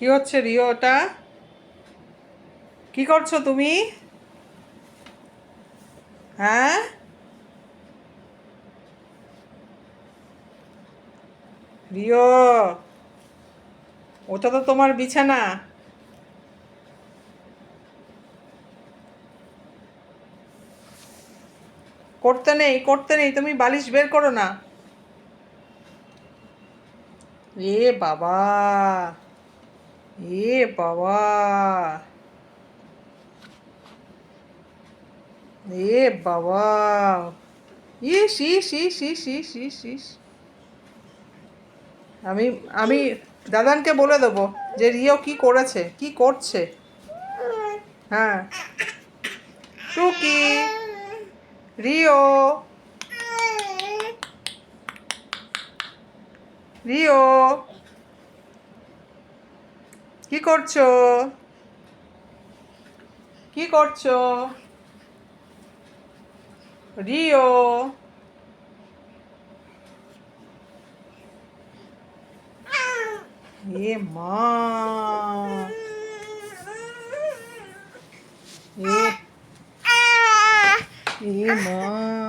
কি হচ্ছে রিও ওটা? কি করছ তুমি? হ্যাঁ? রিও, ওটা তো তোমার বিছানা। করতে নেই করতে নেই, তুমি বালিশ বের করো না। এ বাবা! এ বাবা। এ বাবা। ইস ইস ইস ইস ইস ইস ইস। আমি আমি দাদানকে বলে দেবো যে রিও কি করেছে, কি করছে? হ্যাঁ। টুকি। রিও। রিও। কি করছ? কি করছ? রিও? এ মা। এ মা।